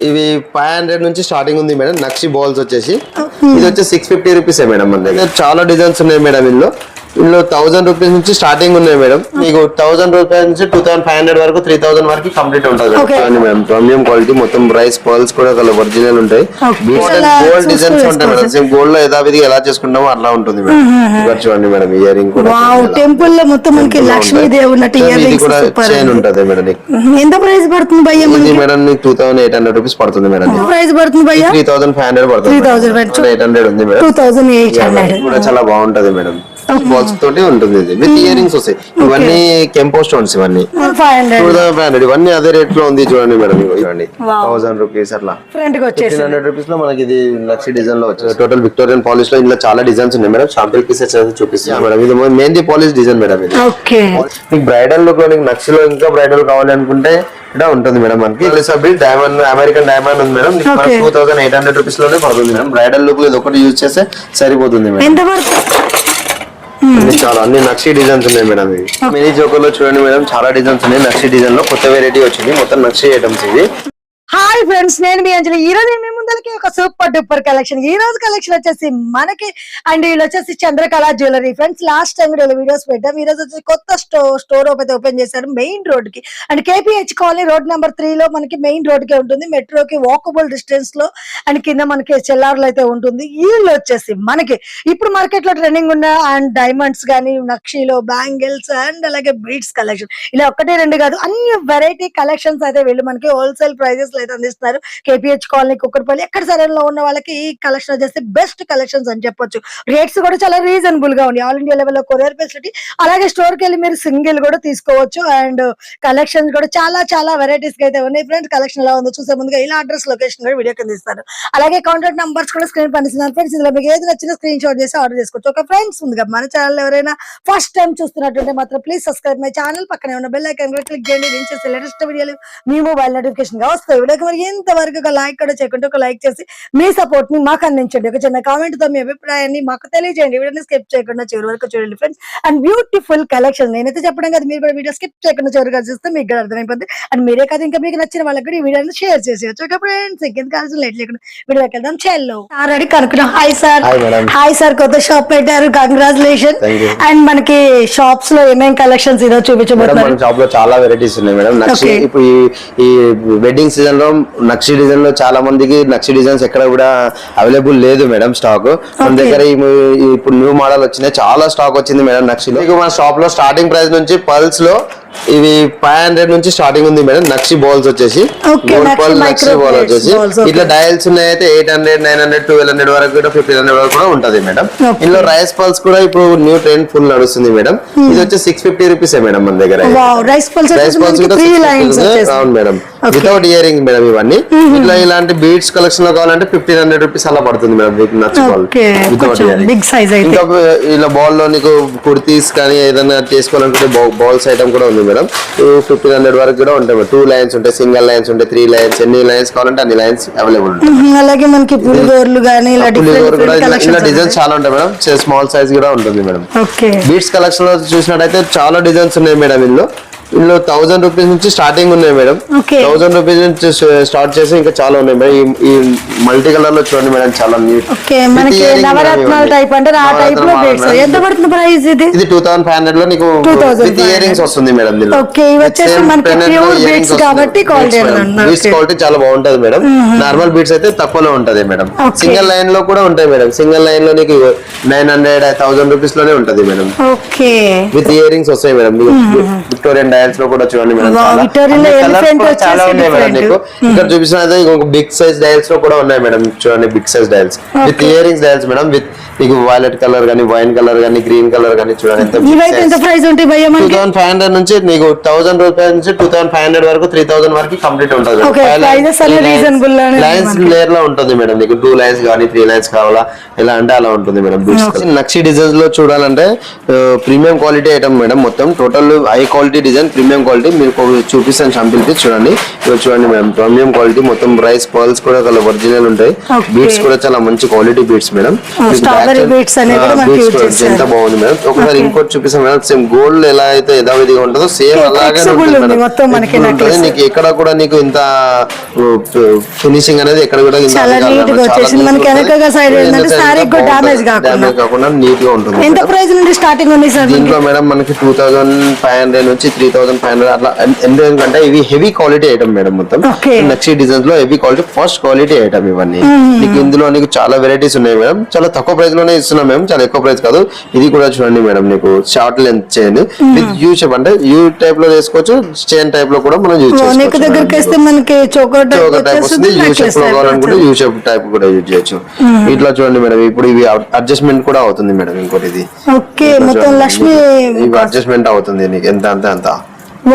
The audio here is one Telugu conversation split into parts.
ఇవి ఫైవ్ హండ్రెడ్ నుంచి స్టార్టింగ్ ఉంది మేడం. నక్షి బాల్స్ వచ్చేసి. ఇది వచ్చి సిక్స్ ఫిఫ్టీ రూపీస్ మేడం మన దగ్గర. చాలా డిజైన్స్ ఉన్నాయి మేడం ఇందులో. ఇందులో థౌసండ్ రూపీస్ నుంచి స్టార్టింగ్ ఉన్నాయి మేడం. మీకు థౌసండ్ రూపీస్ నుంచి టూ థౌసండ్ ఫైవ్ హండ్రెడ్ వరకు త్రీ థౌసండ్ వరకు కంప్లీట్ ఉంటుంది. మేడం. ప్రీమియం క్వాలిటీ మొత్తం రైస్ పర్ల్స్ కూడా ఒరిజినల్ ఉంటాయి. గోల్డ్ డిజైన్స్ ఉంటాయి మేడం. సేమ్ గోల్డ్లో యథావిధిగా ఎలా చేసుకుంటామో అలా ఉంటుంది మేడం ఇక్కడ చూడండి మేడం ఇయర్ రింగ్ కూడా టెంపుల్లో మొత్తం మనకి లక్ష్మీదేవి ఉన్నట్టు. ఇయర్ కూడా చైన్ ఉంటది మేడం. ఎంత ప్రైస్ పడుతుంది భయ్య ఇది మేడం నీకు two thousand eight hundred rupees పడుతుంది మేడం ప్రైస్ పడుతుంది భయ్య? త్రీ థౌసండ్ ఫైవ్ హండ్రెడ్ పడుతుంది. 3,500 ఎయిట్ హండ్రెడ్ ఉంది madam. Two thousand eight hundred కూడా చాలా బాగుంటది మేడం. బాల్స్ తోటి ఉంటుంది ఇది. విత్ ఇయర్ రింగ్స్ వస్తాయి. ఇవన్నీ కెంపో స్టోన్స్ ఇవన్నీ. Five hundred two thousand five hundred ఇవన్నీ అదే రేట్లో ఉంది చూడండి మేడం ఇవ్వండి థౌసండ్ రూపీస్ అట్లా. ఫ్రంట్కి వచ్చేసి ఫిఫ్టీన్ హండ్రెడ్ రూపీస్లో మనకి ఇది లక్ష డిజైన్లో వచ్చేది టోటల్ విక్టోరియన్ పాలిష్లో ఇందులో చాలా డిజైన్స్ ఉన్నాయి మేడం. షాంపిల్ పీసెస్ చూపిస్తాను మేడం. ఇది మెహందీ పాలిష్ డిజైన్ మేడం ఇది. మీకు బ్రైడల్ లుక్లో నీకు నక్షలో ఇంకా బ్రైడల్ కావాలి అనుకుంటే ఇక్కడ ఉంటుంది మేడం మనకి. డైమండ్ అమెరికన్ డైమండ్ ఉంది madam. Two thousand eight hundred రూపీస్లోనే పడుతుంది మేడం. బ్రైడల్ లుక్లో ఇది ఒకటి యూజ్ చేస్తే సరిపోతుంది మేడం. చాలా అన్ని నక్షి డిజైన్స్ ఉన్నాయి మేడం ఇవి. మినీ జోకర్లో చూడండి మేడం చాలా డిజైన్స్ ఉన్నాయి. నక్షి డిజైన్లో కొత్త వెరైటీ వచ్చింది. మొత్తం నక్షి ఐటమ్స్ ఇవి. హాయ్ ఫ్రెండ్స్ నేను మీ అంజలి. ఈ రోజు మీ ముందరికి ఒక సూపర్ డూపర్ కలెక్షన్. ఈ రోజు కలెక్షన్ వచ్చేసి మనకి అండ్ వీళ్ళు వచ్చేసి Chandrakala jewellery. Friends last time కూడా వీడియోస్ పెట్టాం. ఈ రోజు వచ్చేసి కొత్త స్టోర్ స్టోర్ అయితే ఓపెన్ చేశారు మెయిన్ రోడ్కి. And KPH colony road number three లో మనకి మెయిన్ రోడ్కి ఉంటుంది. మెట్రోకి వాకబుల్ డిస్టెన్స్లో అండ్ కింద మనకి చెల్లార్లు అయితే ఉంటుంది. వీళ్ళు వచ్చేసి మనకి ఇప్పుడు మార్కెట్లో ట్రెండింగ్ ఉన్న అండ్ డైమండ్స్ కానీ నక్షీలో బ్యాంగిల్స్ అండ్ అలాగే బీడ్స్ కలెక్షన్ ఇలా ఒకటి రెండు కాదు అన్ని వెరైటీ కలెక్షన్స్ అయితే వీళ్ళు మనకి హోల్సేల్ ప్రైజెస్ సర్వీసులు అయితే అందిస్తున్నారు. కేపీహెచ్ కాలనీ కుక్కర్పల్లి ఎక్కడ సరైన ఉన్న వాళ్ళకి ఈ కలెక్షన్ వచ్చేసి బెస్ట్ కలెక్షన్స్ అని చెప్పొచ్చు. రేట్స్ కూడా చాలా రీజనబుల్గా ఉన్నాయి. ఆల్ ఇండియా లెవెల్లో కొరియర్ ఫెసిలిటీ అలాగే స్టోర్కి వెళ్ళి మీరు సింగిల్ కూడా తీసుకోవచ్చు. అండ్ కలెక్షన్స్ కూడా చాలా చాలా వెరైటీస్ అయితే ఉన్నాయి. ఫ్రెండ్స్ కలెక్షన్ ఎలా ఉందో చూసే ముందుగా ఇలా అడ్రస్ లొకేషన్ కూడా వీడియో కింద ఇస్తారు అలాగే కాంటాక్ట్ నంబర్స్ కూడా స్క్రీన్ పనిస్తున్నారు ఫ్రెండ్స్ ఇందులో మీకు ఏది నచ్చిన స్క్రీన్ షాట్ చేసి ఆర్డర్ చేసుకోవచ్చు. ఒక ఫ్రెండ్స్ ముందుగా మన ఛానల్ ఎవరైనా ఫస్ట్ టైం చూస్తున్నట్టుంటే మాత్రం ప్లీజ్ సబ్స్క్రైబ్ మై ఛానల్ పక్కనే ఉన్న బెల్ ఐకాన్ కూడా క్లిక్ చేయండి. నేను చేసే లేటెస్ట్ వీడియోలు మీ మొబైల్ నోటిఫికేషన్గా వస్తాయి. వీడియోకి మరి ఇంతవరకు ఒక లైక్ కూడా చేయకుండా ఒక లైక్ చేసి మీ సపోర్ట్ని మాకు అందించండి. ఒక చిన్న కామెంట్తో మీ అభిప్రాయాన్ని మాకు తెలియజేయండి. వీడియోని స్కిప్ చేయకుండా చివరి వరకు చూడండి ఫ్రెండ్స్ అండ్ బ్యూటిఫుల్ కలెక్షన్ నేనైతే చెప్పడం కదా మీరు కూడా వీడియో స్కిప్ చేయకుండా చివరిగా చూస్తే మీకు కూడా అర్థమైపోతుంది అండ్ మీరే కాదు ఇంకా మీకు నచ్చిన వాళ్ళకి కూడా ఈ వీడియోని షేర్ చేసేయచ్చు. ఓకే ఫ్రెండ్స్ ఇంకెంత కావాల్సిన లేట్ లేకుండా వీడియోకి వెళ్దాం. చెల్లో ఆల్రెడీ కనుక్కున్నాం. హాయ్ సార్ హాయ్ సార్ కొత్త షాప్ పెట్టారు. కంగ్రాచులేషన్. అండ్ మనకి షాప్స్లో ఏమేం కలెక్షన్స్ మేడం చూపించబోతున్నారు? షాప్లో చాలా వెరైటీస్ ఉన్నాయి మేడం. ఇప్పుడు ఈ ఈ వెడ్డింగ్ సీజన్ లో నక్షి డిజైన్లో చాలా మందికి నక్షి డిజైన్స్ ఎక్కడ కూడా అవైలబుల్ లేదు మేడం స్టాక్ మన. దగ్గర ఇప్పుడు న్యూ మోడల్ వచ్చినాయి చాలా స్టాక్ వచ్చింది మేడం నక్షిలో మీకు మన షాప్లో స్టార్టింగ్ ప్రైస్ నుంచి పల్స్ ఇవి ఫైవ్ హండ్రెడ్ నుంచి స్టార్టింగ్ ఉంది మేడం. నక్షి బాల్స్ వచ్చేసి. నక్షి బాల్ వచ్చేసి. ఇట్లా డయల్స్ ఉన్నాయి అయితే eight hundred nine hundred twelve hundred వరకు కూడా ఫిఫ్టీన్ హండ్రెడ్ వరకు కూడా ఉంటది మేడం. ఇందులో రైస్ పల్స్ కూడా ఇప్పుడు న్యూ ట్రెండ్ ఫుల్ నడుస్తుంది మేడం. ఇది వచ్చి సిక్స్ ఫిఫ్టీ రూపీస్ మన దగ్గర. రైస్ పల్స్ రైస్ వచ్చేసి బాల్స్ మనకి కూడా త్రీ 650 లైన్స్ ఉంది. అవును మేడం. వితౌట్ ఇయరింగ్ మేడం ఇవన్నీ. ఇట్లా ఇలాంటి బీడ్స్ కలెక్షన్లో కావాలంటే ఫిఫ్టీన్ హండ్రెడ్ రూపీస్ అలా పడుతుంది మేడం మీకు నచ్చుకోవాలి ఇలా బాల్లో నీకు కుర్తీస్ కానీ ఏదైనా చేసుకోవాలనుకుంటే బాల్స్ ఐటమ్ కూడా ఉంది మేడం. ఫిఫ్టీన్ హండ్రెడ్ వరకు కూడా ఉంటాయి టూ లైన్స్ ఉంటాయి సింగిల్ లైన్స్ ఉంటాయి త్రీ లైన్స్ ఎన్ని లైన్స్ కావాలంటే అన్ని లైన్స్ అవైలబుల్ ఉంటాయి. అలాగే మనకి పులిగోర్లు ఇలా డిజైన్స్ చాలా ఉంటాయి మేడం. స్మాల్ సైజ్ కూడా ఉంటుంది మేడం. బీట్స్ కలెక్షన్లో చూసినట్టయితే చాలా డిజైన్స్ ఉన్నాయి మేడం ఇందులో. ఇందులో థౌసండ్ రూపీస్ నుంచి స్టార్టింగ్ ఉన్నాయి మేడం. థౌసండ్ రూపీస్ నుంచి స్టార్ట్ చేసి ఇంకా చాలా ఉన్నాయి మేడం. ఈ- మల్టీ కలర్లో చూడండి మేడం చాలా ఎంత పడుతుంది ప్రైస్ ఇది? ఇది టూ థౌసండ్ ఫైవ్ హండ్రెడ్లో నీకు 2500 విత్ ఇయర్ రింగ్స్ వస్తుంది మేడం కాబట్టి. బీట్స్. క్వాలిటీ చాలా బాగుంటది మేడం. నార్మల్ బీట్స్ అయితే తక్కువలో ఉంటది మేడం. సింగిల్ లైన్లో కూడా ఉంటాయి మేడం. సింగిల్ లైన్లో నీకు నైన్ హండ్రెడ్ థౌసండ్ రూపీస్లోనే ఉంటది madam. Okay with ear rings వస్తాయి మేడం. విక్టోరియన్ డయల్స్లో కూడా చూడండి మేడం చాలా ఉన్నాయి మేడం. నీకు ఇక్కడ చూపిస్తున్నది బిగ్ సైజ్ డయల్స్లో కూడా ఉన్నాయి మేడం చూడండి big size dials with Okay. Earrings dials madam with నీకు వైలెట్ కలర్ గానీ వైన్ కలర్ గానీ గ్రీన్ కలర్ గానీ చూడండి ఎంత ఇవైతే ఎంత ప్రైస్ ఉంటాయి భయ్య టూ మనకి థౌసండ్ ఫైవ్ హండ్రెడ్ నుంచి నీకు థౌసండ్ రూపీస్ నుంచి టూ థౌసండ్ ఫైవ్ హండ్రెడ్ వరకు త్రీ థౌసండ్ వరకు కంప్లీట్ ఉంటుంది లైన్స్. లేయర్లో ఉంటుంది మేడం. నీకు టూ లైన్స్ కానీ త్రీ లైన్స్ కావాలా ఎలా అంటే అలా ఉంటుంది మేడం నక్షి డిజైన్స్లో చూడాలంటే ప్రీమియం క్వాలిటీ ఐటమ్ మేడం మొత్తం total high quality design premium quality మీరు చూపిస్తాను పీస్ చూడండి. ఇవి చూడండి మేడం ప్రీమియం క్వాలిటీ మొత్తం రైస్ పర్ల్స్ కూడా ఒరిజినల్ ఉంటాయి. బీట్స్ కూడా చాలా మంచి క్వాలిటీ బీట్స్ మేడం. కూడా మనకి. ఎంత బాగుంది మేడం ఒకసారి. ఇంకోటి చూపిస్తాం మేడం సేమ్ గోల్డ్ ఎలా అయితే యథావిధిగా ఉంటుందో సేమ్ అలాగే మొత్తం మనకి necklace. నీకు ఎక్కడ కూడా నీకు ఇంత ఫినిషింగ్ అనేది ఎక్కడ కూడా చాలా గా వచ్చేసింది. మనకి వెనకగా ఉంటుంది. ఏంటంటే. కాకుండా. కాకుండా నీట్గా ఉంటుంది ఎంత మేడం. ప్రైస్ నుండి స్టార్టింగ్ ఉంది సార్ దీంట్లో మేడం మనకి టూ థౌసండ్ ఫైవ్ హండ్రెడ్ నుంచి త్రీ థౌసండ్ ఫైవ్ హండ్రెడ్ అట్లా ఎందుకంటే ఇవి హెవీ క్వాలిటీ ఐటమ్ మేడం మొత్తం. నక్షి డిజైన్స్లో heavy quality first quality item ఇవన్నీ నీకు ఇందులో నీకు చాలా వెరైటీస్ ఉన్నాయి మేడం చాలా తక్కువ ప్రైస్ లోనే ఇస్తున్నాం మేము. చాలా ఎక్కువ ప్రైస్ కాదు. ఇది కూడా చూడండి మేడం నీకు short length chain. With U shape అంటే యూ టైప్లో వేసుకోవచ్చు చైన్ టైప్లో కూడా మనం యూజ్ చేసుకోవచ్చు దగ్గరికి వేస్తే మనకి చోకర్ ఒక టైప్ వస్తుంది యూ షేప్లో కావాలనుకుంటే యూ షేప్ టైప్ కూడా యూజ్ చేయొచ్చు. ఇట్లా చూడండి మేడం ఇప్పుడు ఇవి అడ్జస్ట్మెంట్ కూడా అవుతుంది మేడం ఇంకోటి ఇది. ఓకే మొత్తం లక్ష్మి ఇవి అడ్జస్ట్మెంట్ అవుతుంది నీకు ఎంత అంతే అంత.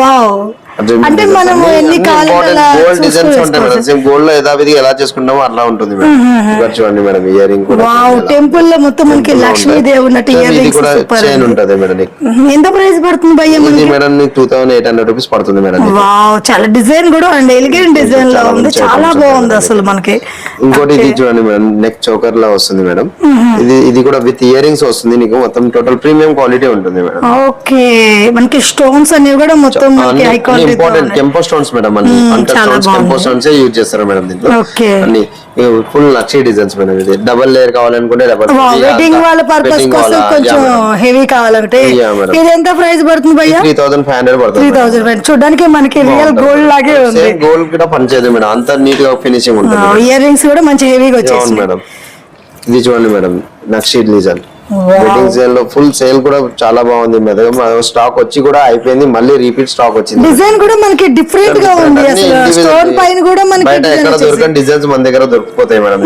వావ్. అంటే మనం ఎన్ని గోల్డ్ డిజైన్స్ ఉంటాయి మేడం. సేమ్ గోల్డ్లో ఎలా చేసుకుంటామో అలా ఉంటుంది మేడం. ఇక్కడ చూడండి మేడం ఇయర్ రింగ్ కూడా వావ్. టెంపుల్లో మొత్తం మనకి లక్ష్మీ ఉంటాయి. దేవి ఉన్నట్టు Same ఇయర్ రింగ్స్ కూడా సూపర్ చైన్ ఉంటుంది మేడం ఎంత ప్రైస్ పడుతుంది భయ్య ఇది మేడం నీకు two thousand eight hundred rupees పడుతుంది మేడం. వావ్ చాలా డిజైన్ కూడా అండ్ ఎలిగెంట్ డిజైన్లో ఉంది. చాలా బాగుంది అసలు మనకి. ఇంకోటి ఇది చూడండి మేడం నెక్ చోకర్ లా వస్తుంది మేడం. ఇది ఇది కూడా విత్ ఇయర్ రింగ్స్ వస్తుంది నీకు మొత్తం టోటల్ ప్రీమియం క్వాలిటీ ఉంటుంది మేడం. ఓకే మనకి స్టోన్స్ అనేవి కూడా మొత్తం మనకి హై ఇంపార్టెంట్ కెంపో స్టోన్స్ మేడం అన్ని. అంటర్ స్టోన్స్ కెంపో స్టోన్స్ యూజ్ చేస్తారు మేడం దీంట్లో. అన్ని ఫుల్ నక్షి డిజైన్స్ మేడం ఇది. డబల్ లేయర్ కావాలనుకుంటే డబల్ వెడ్డింగ్ వాళ్ళ పర్పస్ కోసం కొంచెం హెవీ కావాలంటే. ఇది ఎంత ప్రైస్ పడుతుంది భయ్య? Three thousand five hundred three పడుతుంది. థౌసండ్ చూడడానికి మనకి రియల్ గోల్డ్ లాగే ఉంది. గోల్డ్ కూడా పనిచేయదు మేడం. అంత నీట్గా ఫినిషింగ్ ఉంటుంది. ఇయర్ రింగ్స్ కూడా మంచి హెవీగా అవును వచ్చేసి మేడం. ఇది చూడండి మేడం నక్షి డిజైన్ వెడ్డింగ్ సేల్లో ఫుల్ సేల్ కూడా చాలా బాగుంది. మీ దగ్గర స్టాక్ వచ్చి కూడా అయిపోయింది. మళ్ళీ రిపీట్ స్టాక్ వచ్చింది. డిజైన్ కూడా మనకి డిఫరెంట్గా ఉంది స్టోన్ పైన కూడా మనకి బయట ఎక్కడ. దొరకని డిజైన్స్ మన దగ్గర దొరికిపోతాయి మేడం.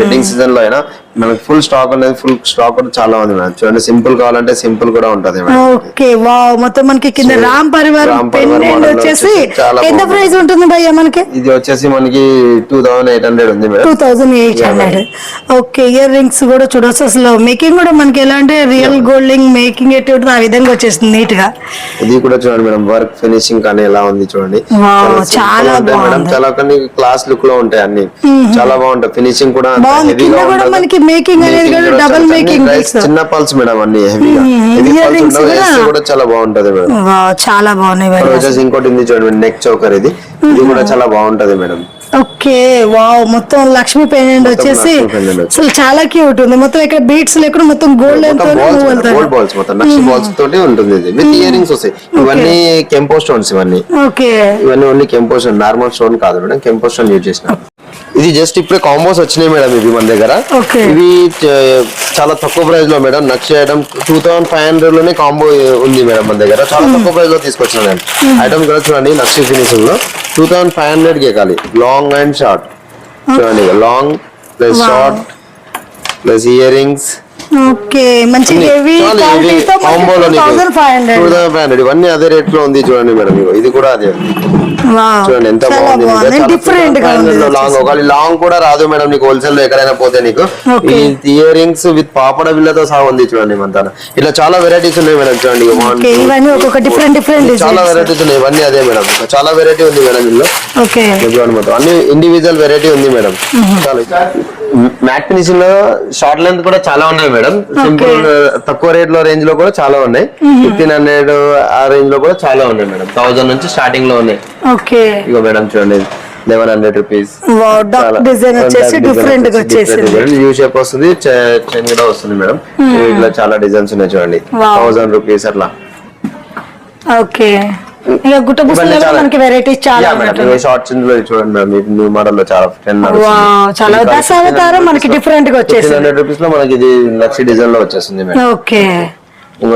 వెడ్డింగ్ సీజన్లో అయినా మనకి ఫుల్ స్టాక్ అనేది ఫుల్ స్టాక్ కూడా చాలా ఉంది మేడం. చూడండి సింపుల్ కావాలంటే సింపుల్ కూడా ఉంటది ఓకే వావ్ మొత్తం మనకి కింద రామ్ పరివార్ వచ్చేసి ఎంత. ప్రైస్ ఉంటుంది భయ్య మనకి? ఇది వచ్చేసి మనకి టూ థౌసండ్ ఎయిట్ హండ్రెడ్ ఉంది two thousand eight hundred okay earrings కూడా చూడొచ్చు అసలు. మేకింగ్ కూడా మనకి ఎలా అంటే రియల్ గోల్డింగ్ మేకింగ్ ఎట్టి ఆ విధంగా వచ్చేస్తుంది నీట్గా. ఇది కూడా చూడండి మేడం వర్క్ ఫినిషింగ్ కానీ ఎలా ఉంది చూడండి. చాలా బాగుంది. చాలా కొన్ని క్లాస్ లుక్లో ఉంటాయి అన్ని. చాలా బాగుంటాయి. ఫినిషింగ్ కూడా. మనకి making అనేది కూడా అన్ని తెలుసు. చిన్న పల్స్ మేడం అన్ని పల్స్ Earrings ఉండవు కూడా- చాలా బాగుంటది మేడం. చాలా బాగున్నాయి ఇంకోటి ఉంది చూడండి నెక్ చౌకర్ ఇది. ఇది కూడా చాలా బాగుంటది మేడం. ఓకే వావ్ మొత్తం లక్ష్మీ పెండెంట్ వచ్చేసి లక్ష్మీ. అసలు చాలా క్యూట్ ఉంది. మొత్తం ఇక్కడ బీట్స్ లేకుండా మొత్తం గోల్డ్ గోల్డ్ బాల్స్ మొత్తం నక్షి బాల్స్ తోటి ఉంటుంది ఇది. విత్ ఇయర్ రింగ్స్ వస్తాయి. ఇవన్నీ కెంపో స్టోన్స్ ఇవన్నీ. ఓకే ఇవన్నీ ఓన్లీ కెంపో స్టోన్ నార్మల్ స్టోన్ కాదు మేడం కెంపో స్టోన్ యూజ్ చేసిన. ఇది జస్ట్ ఇప్పుడే కాంబోస్ వచ్చినాయి మేడం ఇవి మన దగ్గర. ఇవి చాలా తక్కువ ప్రైస్లో మేడం నక్షి ఐటమ్ టూ థౌసండ్ ఫైవ్ హండ్రెడ్లోనే కాంబో ఉంది మేడం మన దగ్గర. చాలా తక్కువ ప్రైస్లో తీసుకొచ్చిన నేను. ఐటమ్ కూడా చూడండి నక్షి ఫినిషింగ్లో. టూ థౌసండ్ ఫైవ్ హండ్రెడ్కి కాలి లాంగ్ అండ్ షార్ట్ చూడండి long plus. Short plus earrings okay మంచి హెవీ క్వాలిటీతో కాంబోలో thousand five hundred two thousand five hundred ఇవన్నీ అదే రేట్లో ఉంది చూడండి మేడం ఇది కూడా అదే. చూడండి ఎంత బాగుంది బాగుంది. డిఫరెంట్గా ఉంది. ఇది లాంగ్ ఒకవేళ లాంగ్ కూడా రాదు మేడం నీకు హోల్సేల్లో ఎక్కడైనా పోతే నీకు. Okay. ఈ ఇయర్ రింగ్స్ విత్ పాపడ బిల్లతో సహా ఉంది చూడండి మన ఇట్లా చాలా వెరైటీస్ ఉన్నాయి మేడం చూడండి ఇవన్నీ ఒక్కొక్క డిఫరెంట్ డిఫరెంట్ చాలా వెరైటీస్ ఉన్నాయి ఇవన్నీ అదే మేడం. చాలా వెరైటీ ఉంది మేడం ఇందులో. ఓకే. ఇది చూడండి మొత్తం అన్ని ఇండివిజువల్ వెరైటీ ఉంది మేడం. చాలా మ్యాట్లో షార్ట్ లెంత్ కూడా చాలా ఉన్నాయి మేడం. సింపుల్ తక్కువ రేట్లో రేంజ్లో కూడా చాలా ఉన్నాయి. ఫిఫ్టీన్ హండ్రెడ్ ఆ రేంజ్లో కూడా చాలా ఉన్నాయి మేడం. థౌసండ్ నుంచి స్టార్టింగ్లో ఉన్నాయి. ఓకే. ఇగో మేడం చూడండి. Eleven hundred rupees. డిజైన్ వచ్చేసి డిఫరెంట్గా వచ్చేసింది. యూ షేప్ వస్తుంది చైన్ కూడా వస్తుంది మేడం. ఇట్లా చాలా డిజైన్స్ ఉన్నాయి చూడండి. థౌసండ్ రూపీస్ అట్లా. ఓకే. ఇక గుట్ట పుస్తకాలు చాలా- మనకి వెరైటీస్ చాలా చూడండి మేడం న్యూ మోడల్లో చాలా దశావతారం మనకి different గా వచ్చేసింది. హండ్రెడ్ రూపీస్లో మనకి ఇది లక్ష డిజైన్లో వచ్చేస్తుంది మేడం ఓకే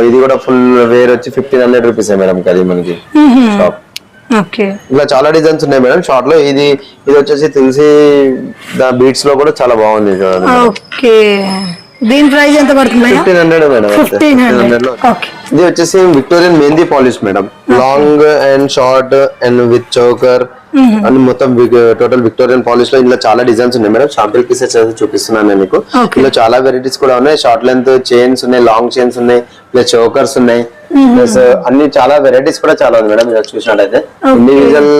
ఇది కూడా ఫుల్ వేర్ వచ్చి ఫిఫ్టీన్ హండ్రెడ్ రూపీస్ మేడం అది మనకి. షాప్ ఓకే ఇలా చాలా డిజైన్స్ ఉన్నాయి మేడం షార్ట్లో ఇది ఇది వచ్చేసి తులసి బీట్స్లో కూడా చాలా బాగుంది ఓకే దీని ప్రైస్ ఎంత పడుతుంది? Fifteen hundred madam fifteen hundred okay ఇది వచ్చేసి Victorian mehndi polish madam. Long and short and with choker and మొత్తం టోటల్ విక్టోరియన్ పాలిష్లో ఇందులో చాలా డిజైన్స్ ఉన్నాయి మేడం. షాంపిల్ పీసెస్ చూపిస్తున్నాను నేను మీకు. ఇందులో చాలా వెరైటీస్ కూడా ఉన్నాయి. షార్ట్ లెంత్ చైన్స్ ఉన్నాయి లాంగ్ చైన్స్ ఉన్నాయి ప్లస్ చౌకర్స్ ఉన్నాయి. ప్లస్ అన్ని చాలా వెరైటీస్ కూడా చాలా ఉంది మేడం. మీరు చూసినట్టయితే. ఇండివిజువల్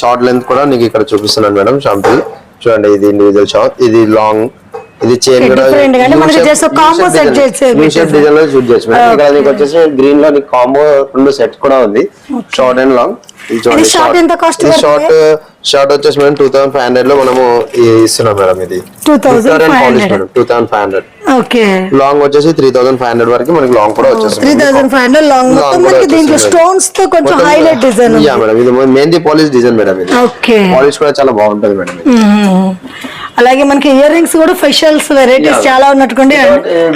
షార్ట్ లెంత్ కూడా నీకు ఇక్కడ చూపిస్తున్నాను మేడం షాంపిల్ చూడండి ఇది ఇండివిజువల్ షార్ట్ ఇది లాంగ్ ఇది చైన్ కూడా. డిజైన్లో షూట్ చేసి మేడం ఇక్కడ నీకు వచ్చేసి గ్రీన్లో నీకు కాంబో రెండు సెట్స్ కూడా ఉంది. షార్ట్ అండ్ లాంగ్ ఇది short ఎంత cost షార్ట్ షార్ట్ వచ్చేసి మేడం టూ థౌసండ్ ఫైవ్ హండ్రెడ్లో మనము ఇస్తున్నాం మేడం ఇది. 2500. Two thousand five hundred okay long వచ్చేసి త్రీ థౌసండ్ ఫైవ్ హండ్రెడ్ వరకు మనకి లాంగ్ కూడా త్రీ వచ్చేస్తుంది థౌసండ్ ఫైవ్ హండ్రెడ్ లాంగ్ మనకి దీంట్లో. స్టోన్స్తో కొంచెం హైలైట్ డిజైన్ యా మేడం. ఇది మెహందీ పాలిష్ డిజైన్ మేడం ఇది. ఓకే పాలిష్ కూడా చాలా బాగుంటది మేడం. అలాగే మనకి ఇయర్ రింగ్స్ కూడా ఫెషల్స్ వెరైటీస్. చాలా ఉన్నట్టుకోండి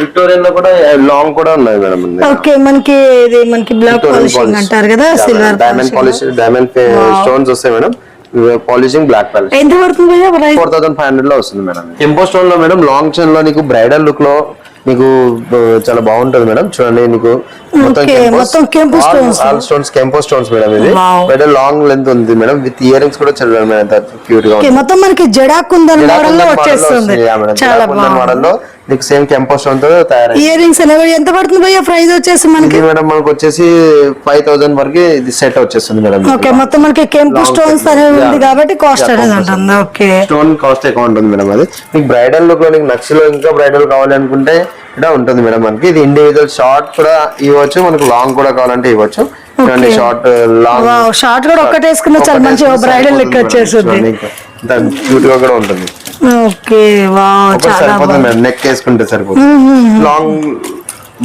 విక్టోరియన్లో కూడా లాంగ్ కూడా ఉన్నాయి మేడం ఓకే మనకి ఇది మనకి బ్లాక్ పాలిషింగ్ అంటారు కదా silver diamond polish diamond stones వస్తాయి మేడం. పాలిషింగ్ బ్లాక్ పాలిష్ ఎంత పడుతుంది భయ్యా ఫోర్ థౌసండ్ ఫైవ్ హండ్రెడ్లో వస్తుంది మేడం. కెంపో స్టోన్లో మేడం లాంగ్ చైన్లో నీకు బ్రైడల్ లుక్లో నీకు ఆ, చాలా బాగుంటది మేడం. చూడండి నీకు మొత్తం కెంపు stones. ఆల్ స్టోన్స్ కెంపో స్టోన్స్ మేడం ఇది. లాంగ్ లెంత్ ఉంది మేడం. విత్ ఇయర్ రింగ్స్ కూడా చూడండి మేడం. క్యూట్గా మొత్తం మనకి జడాకుందన్ మోడల్లో వచ్చేస్తుంది. చాలా బాగుంది. నీకు సేమ్ కెంపో స్టోన్తో తయారైంది ఇయర్ రింగ్స్ అనేవి ఎంత పడుతుంది భయ్యా ప్రైస్ వచ్చేసి మనకి? మేడం మనకు వచ్చేసి ఫైవ్ థౌసండ్ వరకు ఇది సెట్ వచ్చేస్తుంది మేడం ఓకే మొత్తం మనకి కెంపు స్టోన్స్ ఉంది. కాబట్టి కాస్ట్ Yeah, అనేది compost. ఉంటుంది. ఓకే స్టోన్ కాస్ట్ ఎక్కువ ఉంటుంది మేడం అది. మీకు బ్రైడల్లో నీకు ఇంకా బ్రైడల్ కావాలి అనుకుంటే కూడా ఉంటుంది మేడం మనకి. ఇది ఇండివిజువల్ షార్ట్ కూడా ఇవ్వచ్చు. మనకు లాంగ్ కూడా కావాలంటే ఇవ్వచ్చు. చూడండి షార్ట్ లాంగ్. షార్ట్ కూడా ఒక్కటి వేసుకున్న చాలా మంచి బ్రైడల్ లెక్క వచ్చేస్తుంది. క్యూట్గా కూడా ఉంటుంది. ఓకే వావ్ చాలా సరిపోతుంది మేడం. నెక్ వేసుకుంటే సరిపోతుంది. లాంగ్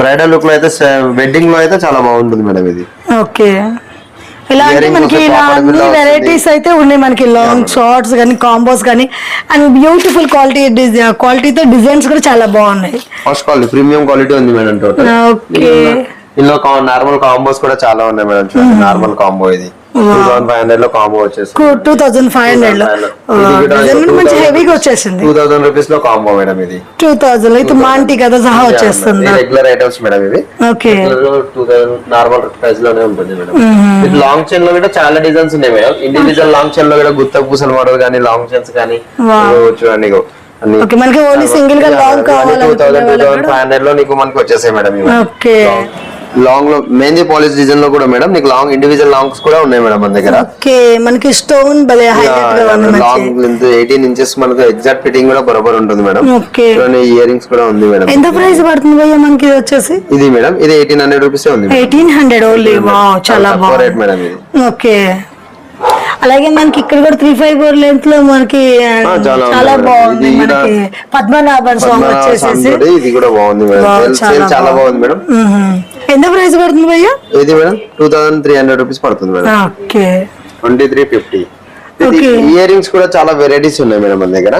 బ్రైడల్ లుక్లో అయితే వెడ్డింగ్లో అయితే చాలా బాగుంటుంది మేడం ఇది. ఓకే. ఇలా అంటే Earrings మనకి ఇలా అన్ని. వెరైటీస్ అయితే ఉన్నాయి మనకి లాంగ్ షార్ట్స్ కానీ కాంబోస్ కానీ. అండ్ బ్యూటిఫుల్ క్వాలిటీ క్వాలిటీతో డిజైన్స్ కూడా చాలా బాగున్నాయి. ఫస్ట్ క్వాలిటీ ప్రీమియం క్వాలిటీ ఉంది మేడం టోటల్ ఓకే ఇందులో నార్మల్ కాంబోస్ కూడా చాలా ఉన్నాయి మేడం నార్మల్ కాంబో ఇది. టూ థౌసండ్ ఫైవ్ హండ్రెడ్లో టూ మంచి హెవీగా వచ్చేసింది. టూ థౌసండ్ రూపీస్లో కాంబో మేడం ఇది. టూ థౌజండ్ అయితే మాంటి కదా సహా వచ్చేస్తుంది. రెగ్యులర్ ఐటమ్స్ మేడం ఇవి. ఓకే టూ థౌసండ్ నార్మల్ ప్రైస్లోనే ఉంటుంది మేడం. ఇది లాంగ్ చైన్లో కూడా చాలా డిజైన్స్ ఉన్నాయి మేడం. ఇండివిజువల్ లాంగ్ చైన్లో కూడా గుత్త పూసల మోడల్ కానీ లాంగ్ చైన్స్ కానీ చూడండి ఓకే మనకి ఓన్లీ సింగిల్గా long two thousand two thousand కావాలి ఫైవ్ హండ్రెడ్లో నీకు మనకి వచ్చేసాయి మేడం ఓకే లాంగ్లో మెహందీ పాలిష్ డిజైన్లో కూడా మేడం నీకు లాంగ్ ఇండివిజువల్ లాంగ్స్ కూడా ఉన్నాయి మేడం మన దగ్గర. ఓకే మనకి స్టోన్ భలే హైలైట్గా ఉంది మంచి లాంగ్ లెంత్ ఎయిటీన్ ఇంచెస్ మనకు ఎగ్జాక్ట్ ఫిట్టింగ్ కూడా బరోబర్ ఉంటుంది మేడం. ఓకే. ఇయర్ రింగ్స్ కూడా ఉంది మేడం. ఎంత ప్రైస్ పడుతుంది భయ్యా మనకి ఇది వచ్చేసి? ఇది మేడం ఇది ఎయిటీన్ హండ్రెడ్ రూపీస్ ఉంది. ఎయిటీన్ హండ్రెడ్ ఓన్లీ చాలా బాగుంది. మేడం ఇది. ఓకే. అలాగే మనకి ఇక్కడ కూడా త్రీ ఫైవ్ ఫోర్ లెంత్లో మనకి చాలా. బాగుంది మనకి. పద్మనాభన్ సాంగ్ వచ్చేసేసి. తోటి ఇది కూడా బాగుంది మేడం. చాలా బాగుంది. మేడం. ఎంత ప్రైస్ పడుతుంది భయ్యా? ఇది madam? Two thousand three hundred rupees పడుతుంది madam. Okay. Twenty three fifty. Earrings కూడా చాలా వెరైటీస్ ఉన్నాయి మేడం మన దగ్గర.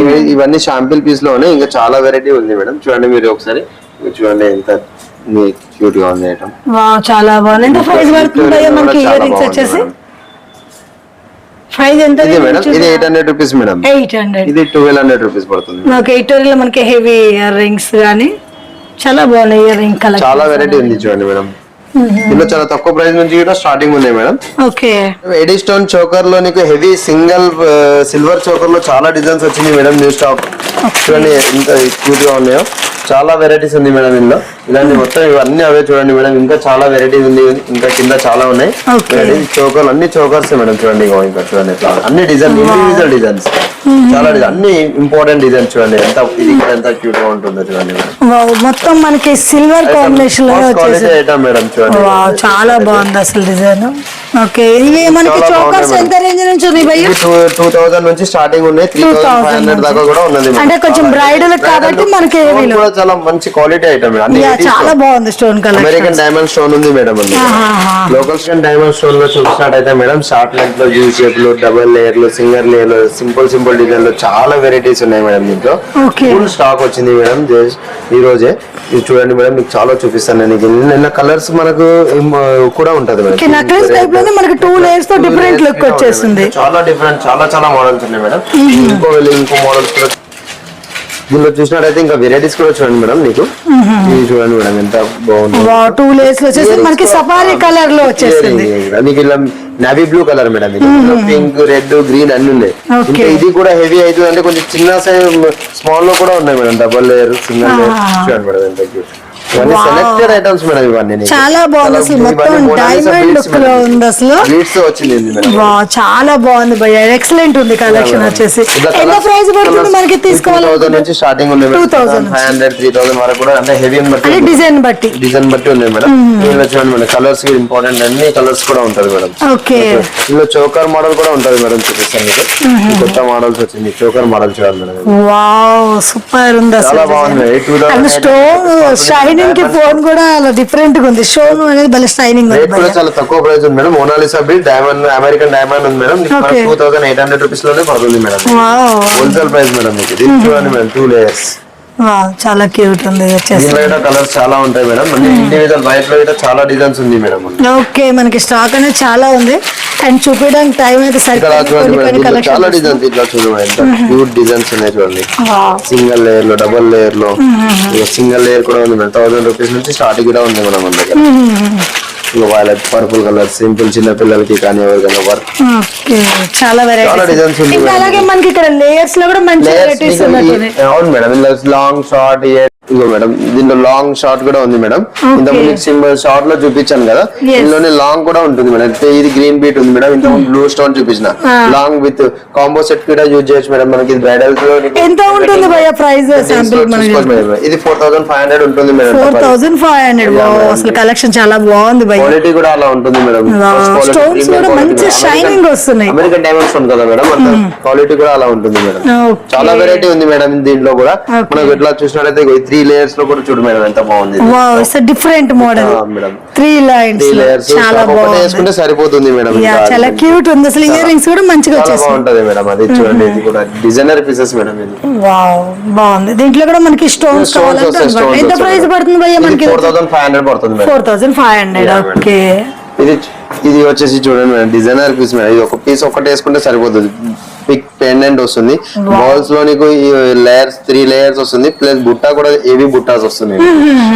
ఇవి- ఇవన్నీ షాంపిల్ పీస్లో ఉన్నాయి. ఇంకా చాలా వెరైటీ ఉంది మేడం. చూడండి మీరు ఒకసారి. చూడండి ఎంత క్యూట్గా ఉంది ఐటమ్ చాలా బాగుంది. ఎంత ప్రైస్ పడుతుంది మనకి ఇయర్ రింగ్స్ వచ్చేసి? ప్రైస్ ఎంత ఇది మేడం? ఇది eight hundred rupees madam. Eight hundred ఇది ట్వెల్వ్ హండ్రెడ్ రూపీస్ పడుతుంది. ఎయిట్లో మనకి హెవీ ఇయర్ రింగ్స్ కానీ చాలా బాగున్నాయి ఇయర్ రింగ్ కలెక్షన్ చాలా వెరైటీ ఉంది చూడండి మేడం. ఇందులో చాలా తక్కువ ప్రైస్ నుంచి కూడా స్టార్టింగ్ ఉన్నాయి మేడం. ఓకే. ఎడీ స్టోన్ చోకర్లో నీకు హెవీ సింగిల్ సిల్వర్ చోకర్లో చాలా డిజైన్స్ వచ్చింది మేడం న్యూ స్టాక్ చూడండి ఎంత క్యూట్గా ఉన్నాయో. చాలా వెరైటీస్ ఉంది మేడం ఇందులో. ఇలాంటి మొత్తం ఇవన్నీ అవే చూడండి మేడం. ఇంకా చాలా వెరైటీస్ ఉంది. ఇంకా కింద చాలా ఉన్నాయి. చోకర్లు అన్ని చోకర్స్ మేడం చూడండి ఇంకా చూడండి అన్ని డిజైన్ ఇండివిజువల్ డిజైన్స్ చాలా డిజైన్ అన్ని ఇంపార్టెంట్ డిజైన్స్ చూడండి. ఎంత ఇది ఎంత క్యూట్గా ఉంటుందో చూడండి మొత్తం మనకి సిల్వర్ కాంబినేషన్లో మేడం చాలా బాగుంది అసలు డిజైన్ ఓకే ఇవి మనకి చాలా చోకర్స్ బాగున్నాయి ఎంత రేంజ్ నుంచి ఉన్నాయి భయ్య? ఇది టూ థౌసండ్ నుంచి స్టార్టింగ్ ఉన్నాయి. త్రీ థౌసండ్ ఫైవ్ హండ్రెడ్ దాకా కూడా ఉన్నది. అంటే కొంచెం bridal కాబట్టి మనకి. కూడా చాలా మంచి క్వాలిటీ ఐటమ్ అన్ని యా, 80 చాలా. బాగుంది stone collection American diamond stone ఉంది మేడం. లోకల్ స్టోన్ డైమండ్ స్టోన్లో చూసినట్టయితే మేడం షార్ట్ లెంత్లో యూ షేప్లో డబల్ లేయర్లో సింగర్ లేయర్లో సింపుల్ సింపుల్ డిజైన్లో చాలా వెరైటీస్ ఉన్నాయి మేడం దీంట్లో. ఫుల్ స్టాక్ వచ్చింది మేడం ఈ రోజే ఇది చూడండి మేడం మీకు చాలా చూపిస్తాను నేను. నీకు నిన్న కలర్స్ మనకు ఏం, కూడా ఉంటది నెక్లెస్ టైప్లోనే మనకి టూ లేయర్స్తో డిఫరెంట్ లుక్ వచ్చేసింది చాలా డిఫరెంట్ చాలా చాలా మోడల్స్ ఉన్నాయి మేడం. ఇంకో ఇంకో మోడల్స్ కూడా దీనిలో చూసినట్టయితే ఇంకా వెరైటీస్ కూడా చూడండి మేడం నీకు ఇది చూడండి మేడం ఎంత బాగుంది. టూ లేయర్స్ వచ్చేసి మనకి సఫారీ కలర్లో వచ్చేసింది నీకు ఇలా navy blue colour madam pink red green అన్ని ఉన్నాయి. ఇంకా ఇది కూడా హెవీ అవుతుంది అంటే కొంచెం చిన్న సైజ్ స్మాల్లో కూడా ఉన్నాయి madam double layer single layer. చూడండి మేడం ఎంత cute. సెలెక్టెడ్ ఐటమ్స్ మేడం ఇవన్నీ. చాలా బాగుంది. అసలు మొత్తం డైమండ్ లుక్లో. ఉంది అసలు. చాలా బాగుంది భయ్య. ఎక్సలెంట్ ఉంది కలెక్షన్ వచ్చేసి. ఎంత ప్రైస్ పడుతుంది మనకి తీసుకోవాలి? థౌసండ్ నుంచి స్టార్టింగ్ ఉంది 2000 ఫైవ్ హండ్రెడ్ త్రీ థౌసండ్ వరకు కూడా అంటే హెవీ బట్టి డిజైన్ బట్టి. డిజైన్ బట్టి ఉంది మేడం చూడండి మేడం కలర్స్ ఇంపార్టెంట్ అన్ని కలర్స్ కూడా ఉంటది మేడం ఓకే. ఇందులో చోకర్ మోడల్ కూడా ఉంటది మేడం చూపిస్తాను మీకు. కొత్త మోడల్స్ వచ్చింది చోకర్ మోడల్ చూడాలి మేడం వావ్ సూపర్ ఉంది చాలా అసలు బాగుంది. టూ అండ్ కి ఫోన్ కూడా అలా డిఫరెంట్గా ఉంది. స్టోన్ అనేది భలే షైనింగ్ ఉంది. రేట్ కూడా చాలా తక్కువ ప్రైస్ ఉంది మేడం. మోనాలిసా బిల్ డైమండ్ అమెరికన్ డైమండ్ ఉంది madam. Two thousand eight hundred రూపీస్లోనే పడుతుంది మేడం. హోల్సేల్ ప్రైస్ మేడం మీకు చూడండి మేడం టూ లేయర్స్ చాలా క్యూట్ ఉంది దీనిలో కలర్స్ చాలా ఉంటాయి మేడం. ఇండివిజువల్ వైట్లో చాలా డిజైన్స్ ఉంది మేడం. ఓకే మనకి స్టాక్ అనేది చాలా ఉంది. అండ్ చూపించడానికి టైం అయితే దీంట్లో చాలా కలెక్షన్ డిజైన్స్ ఇట్లా చూడండి ఎంత క్యూట్ డిజైన్స్ ఉన్నాయి చూడండి. సింగిల్ లేయర్లో డబుల్ లేయర్లో. సింగిల్ లేయర్ కూడా ఉంది మేడం. థౌసండ్ రూపీస్ నుంచి స్టార్టింగ్ కూడా ఉంది మేడం మన దగ్గర. వైలెట్ పర్పుల్ కలర్ సింపుల్ చిన్న పిల్లలకి కానీ ఎవరికైనా వర్క్ చాలా వెరైటీస్. అలాగే మనకి ఇక్కడ లేయర్స్లో కూడా మంచి వెరైటీస్ అవును మేడం లాంగ్ షార్ట్ ఇగో మేడం దీంట్లో లాంగ్ షార్ట్ కూడా ఉంది మేడం. ఇంత ముందు సింబల్ షార్ట్లో చూపించాను కదా. ఇందులోనే లాంగ్ కూడా ఉంటుంది మేడం. ఇది గ్రీన్ బీట్ ఉంది మేడం ఇంత బ్లూ స్టోన్ చూపించిన. లాంగ్ విత్ కాంబో సెట్ కూడా యూజ్ చేయొచ్చు మేడం. మనకి బ్రైడల్ ఎంత ఉంటుంది భయ్య ప్రైస్. ఇది ఫోర్ థౌసండ్ ఫైవ్ హండ్రెడ్ ఉంటుంది madam four thousand five hundred అసలు కలెక్షన్ చాలా బాగుంది భయ్య. క్వాలిటీ కూడా అలా ఉంటుంది మేడం. Premium కూడా. మంచి shining వస్తున్నాయి. అమెరికన్ డైమండ్స్ ఉంది కదా మేడం క్వాలిటీ కూడా అలా ఉంటుంది మేడం. చాలా వెరైటీ ఉంది మేడం దీంట్లో కూడా. మనకు ఎట్లా చూసినట్లయితే త్రీ లేయర్స్లో కూడా చూడు మేడం ఎంత బాగుంది. Wow it's different model madam. Three lines చాలా బాగుంది. వేసుకుంటే సరిపోతుంది మేడం చాలా క్యూట్ ఉంది. అసలు ఇయర్ రింగ్స్ కూడా మంచిగా చాలా వచ్చేసాయి బాగుంటది మేడం అది చూడండి ఇది కూడా డిజైనర్ పీసెస్ మేడం ఇది. వావ్ బాగుంది. దీంట్లో కూడా మనకి స్టోన్స్ కావాలంటే ఎంత ప్రైస్. పడుతుంది భయ్య మనకి? ఫోర్ థౌసండ్ ఫైవ్ హండ్రెడ్ పడుతుంది madam. Four thousand five hundred Yeah, madam. Okay ఇది ఇది వచ్చేసి చూడండి మేడం డిజైనర్ పీస్ మేడం. ఇది ఒక పీస్ ఒకటి వేసుకుంటే సరిపోతుంది. బిగ్ పెండెంట్ వస్తుంది. బాల్స్లో నీకు లేయర్స్ త్రీ లేయర్స్ వస్తుంది ప్లస్ బుట్ట కూడా ఏవి బుట్టాస్ వస్తుంది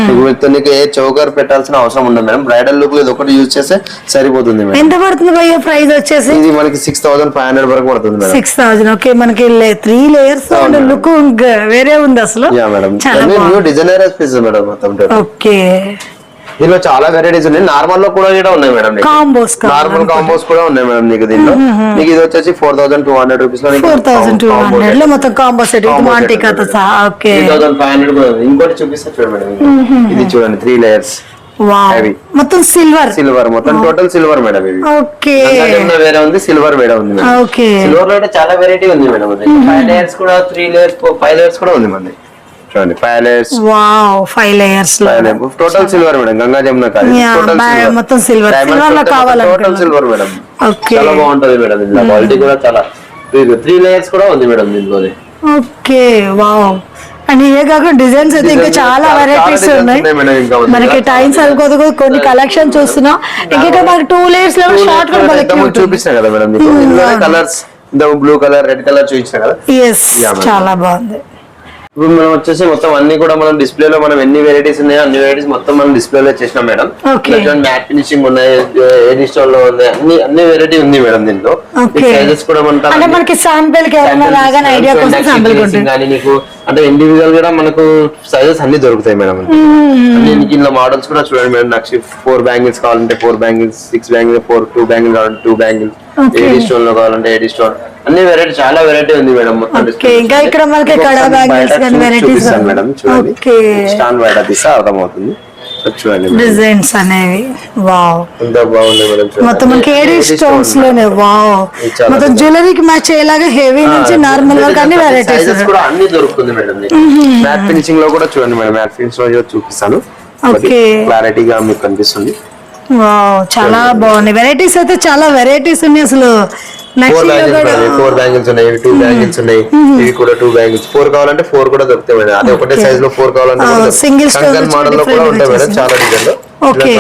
నీకు వీటితో నీకు ఏ చౌకర్ పెట్టాల్సిన అవసరం ఉండదు మేడం. బ్రైడల్ లుక్ ఇది ఒకటి యూజ్ చేస్తే సరిపోతుంది మేడం. ఎంత పడుతుంది భయ్య ప్రైస్ వచ్చేసి? ఇది మనకి సిక్స్ థౌసండ్ ఫైవ్ హండ్రెడ్ వరకు పడుతుంది మేడం. సిక్స్ థౌసండ్ ఓకే మనకి త్రీ లేయర్స్ లుక్ వేరే ఉంది అసలు. Yeah madam. New designer piece madam మొత్తం ఓకే దీనిలో చాలా వెరైటీస్ ఉన్నాయి. నార్మల్లో కూడా కూడా ఉన్నాయి మేడం కాంబోస్ నార్మల్ కాంబోస్ కూడా ఉన్నాయి మేడం నీకు దీనిలో. నీకు ఇది వచ్చేసి ఫోర్ థౌసండ్ టూ హండ్రెడ్ రూపీస్లో ఫోర్ థౌసండ్ టూ హండ్రెడ్లో మొత్తం కాంబో సెట్ మాంటీ కథ. సహా. ఓకే. థౌసండ్ ఫైవ్ హండ్రెడ్ కూడా ఉంది. ఇంకోటి చూపిస్తా చూడండి మేడం ఇది. చూడండి త్రీ లేయర్స్. మొత్తం సిల్వర్ సిల్వర్ మొత్తం టోటల్ సిల్వర్ మేడం ఇది. ఓకే. వేరే ఉంది సిల్వర్ వేరే ఉంది ఓకే. సిల్వర్లో చాలా వెరైటీ ఉంది మేడం ఫైవ్ లేయర్స్ కూడా త్రీ లేయర్స్ ఫైవ్ లేయర్స్ కూడా ఉంది మనది చూడండి five layers wow five లేయర్స్లో. Total silver madam Ganga Jamuna కాదు. టోటల్ మొత్తం silver. Silver లో కావాలనుకున్నాను. Total silver madam. ఓకే చాలా బాగుంటది మేడం ఇందులో. క్వాలిటీ కూడా చాలా. త్రీ లేయర్స్ కూడా ఉంది మేడం దీంట్లో ఓకే వావ్ అండ్ ఇవే కాకుండా డిజైన్స్ అయితే ఇంకా చాలా వెరైటీస్ ఉన్నాయి. మనకి టైం సరిపోదు కొన్ని కలెక్షన్ చూస్తున్నాం. ఇంకా మనకి టూ లేయర్స్లో షార్ట్ కూడా చూపించిన కదా madam colours blue colour red colour చూపించిన కదా. చాలా బాగుంది. ఇప్పుడు మనం వచ్చేసి మొత్తం అన్ని కూడా మనం డిస్ప్లే లో మనం ఎన్ని వెరైటీస్ ఉన్నాయో అన్ని వెరైటీస్ మొత్తం మనం డిస్ప్లే లో చేసినాం మేడం. మ్యాట్ ఫినిషింగ్ ఉన్నాయి స్టోన్లో ఉన్నాయి అన్ని అన్ని వెరైటీ ఉంది మేడం దీంట్లో. సైజెస్ కూడా మనకి శాంపిల్ కానీ అంటే ఇండివిజువల్ కూడా మనకు సైజెస్ అన్ని దొరుకుతాయి మేడం అన్ని ఇందులో మోడల్స్ కూడా చూడండి మేడం నాకు ఫోర్ బ్యాంగిల్స్ కావాలంటే four bangles six bangles four two bangles కావాలంటే టూ బ్యాంగిల్స్. ఏడి స్టోన్లో కావాలంటే ఏడి స్టోన్ అన్ని వెరైటీ చాలా వెరైటీ ఉంది మేడం మొత్తం ఇంకా ఇక్కడ మనకి కడా కానీ. మేడం చూడండి. స్టాండ్ బయట తీస్తే అర్థమవుతుంది. డిజైన్స్ అనేవి. వావ్ బాగుంది. మొత్తం మనకి ఏడి స్టోన్స్లోనే. వావ్ మొత్తం జ్యువెలరీకి మ్యాచ్ అయ్యేలాగా హెవీ నుంచి నార్మల్ వరకు అన్ని వెరైటీస్ కూడా అన్ని దొరుకుతుంది మేడం మ్యాట్ ఫినిషింగ్లో కూడా చూడండి మేడం. మ్యాట్ ఫినిషింగ్లో చూపిస్తాను. Okay. క్లారిటీగా మీకు కనిపిస్తుంది. వావ్ చాలా బాగున్నాయి. వెరైటీస్ అయితే చాలా వెరైటీస్ ఉన్నాయి అసలు. ఫోర్ బ్యాంగిల్స్ ఫోర్ బ్యాంగిల్స్ ఉన్నాయి. టూ బ్యాంగిల్స్ ఉన్నాయి ఇవి కూడా టూ బ్యాంగిల్స్ ఫోర్ కావాలంటే ఫోర్ కూడా దొరుకుతాయి మేడం. అదే ఒకటే సైజ్లో ఫోర్ కావాలంటే కంకర్ వచ్చి మోడల్లో కూడా ఉంటాయి మేడం. చాలా డిజైన్లో.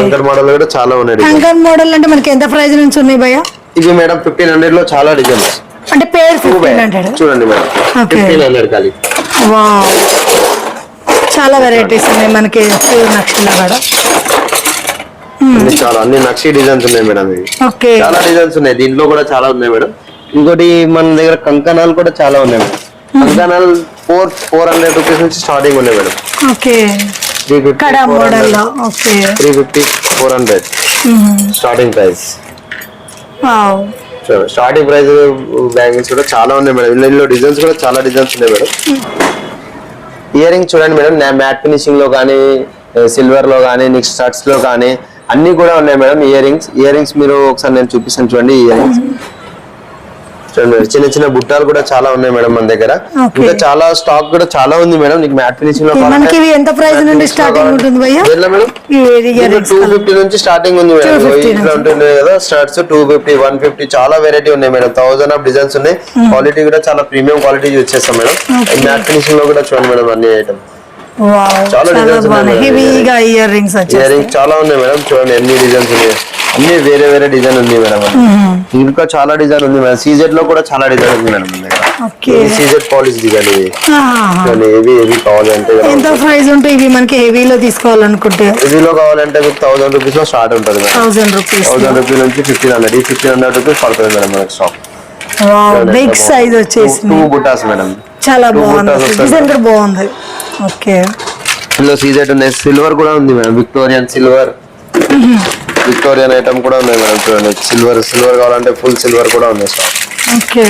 కంకర్ మోడల్ కూడా చాలా ఉన్నాయి. కంకర్ మోడల్ అంటే మనకి ఎంత ప్రైస్ నుంచి ఉన్నాయి భయ్య? ఇవి మేడం ఫిఫ్టీన్ హండ్రెడ్లో చాలా డిజైన్స్ అంటే పేర్ ఫిఫ్టీన్ హండ్రెడ్ చూడండి మేడం. ఫిఫ్టీన్ హండ్రెడ్ ఖాళీ. వావ్ చాలా వెరైటీస్ ఉన్నాయి మనకి నక్షల కూడా. చాలా అన్ని నక్షి డిజైన్స్ ఉన్నాయి మేడం ఇవి. చాలా డిజైన్స్ ఉన్నాయి. దీంట్లో కూడా చాలా ఉన్నాయి మేడం. ఇంకోటి మన దగ్గర కంకణాలు కూడా చాలా ఉన్నాయి మేడం. కంకణాలు ఫోర్ ఫోర్ హండ్రెడ్ రూపీస్ నుంచి స్టార్టింగ్ ఉన్నాయి madam. Okay three fifty three fifty four hundred starting price starting price bangles కూడా చాలా ఉన్నాయి మేడం. ఇందులో డిజైన్స్ కూడా చాలా డిజైన్స్ ఉన్నాయి మేడం. ఇయర్ రింగ్ చూడండి మేడం. మ్యాట్ ఫినిషింగ్లో కానీ సిల్వర్లో కానీ నెక్స్ట్ స్టడ్స్లో కానీ అన్ని కూడా ఉన్నాయి madam ear rings ear rings మీరు ఒకసారి నేను చూపిస్తాను చూడండి ఇయర్ రింగ్స్ చూడండి చిన్న చిన్న బుట్టాలు కూడా చాలా ఉన్నాయి మేడం మన దగ్గర. ఇంకా చాలా స్టాక్ కూడా చాలా ఉంది మేడం. నీకు మ్యాట్ ఫినిషింగ్లో మనకి ఎంత ప్రైస్ నుండి స్టార్టింగ్ ఉంటుంది భయ్యా? మేడం? ఇయర్ టూ ఫిఫ్టీ నుంచి స్టార్టింగ్ ఉంది మేడం. 250 ఇట్లా ఉంటుంది కదా starts two fifty one fifty చాలా వెరైటీ ఉన్నాయి మేడం. థౌసండ్ ఆఫ్ డిజైన్స్ ఉన్నాయి. క్వాలిటీ కూడా చాలా ప్రీమియం క్వాలిటీ యూజ్ చేస్తాం మేడం. మ్యాట్ ఫినిషింగ్లో కూడా చూడండి మేడం అన్ని ఐటమ్ చాలా మేడం. హెవీగా ఇయర్ రింగ్స్ ఇయర్ వచ్చేసి రింగ్ చాలా ఉన్నాయి మేడం చూడండి ఎన్ని డిజైన్స్ ఉన్నాయి. అన్ని వేరే వేరే డిజైన్ ఉంది మేడం ఇంకా చాలా డిజైన్ ఉంది మేడం సీజెడ్లో కూడా చాలా డిజైన్ ఉంది మేడం సీజెడ్ పాలిష్ ఏవి కావాలంటే ఎంత ప్రైస్ ఉంటే ఇవి మనకి హెవీలో తీసుకోవాలనుకుంటే? కావాలంటే మీకు థౌసండ్ రూపీస్లో స్టార్ట్ ఉంటుంది madam thousand rupees thousand rupees నుంచి ఫిఫ్టీన్ హండ్రెడ్ ఈ ఫిఫ్టీన్ హండ్రెడ్ రూపీస్ పడుతుంది మేడం మనకి షాప్ బిగ్ సైజ్ వచ్చేసి టూ బుటాస్ మేడం చాలా బాగుంది. డిజైన్ కూడా బాగుంది. ఓకే. ఇందులో సీజెట్ ఉన్నాయి. సిల్వర్ కూడా ఉంది madam. Victorian silver Victorian item కూడా ఉన్నాయి మేడం చూడండి. సిల్వర్ సిల్వర్ కావాలంటే ఫుల్ సిల్వర్ కూడా ఉంది స్టాక్ ఓకే.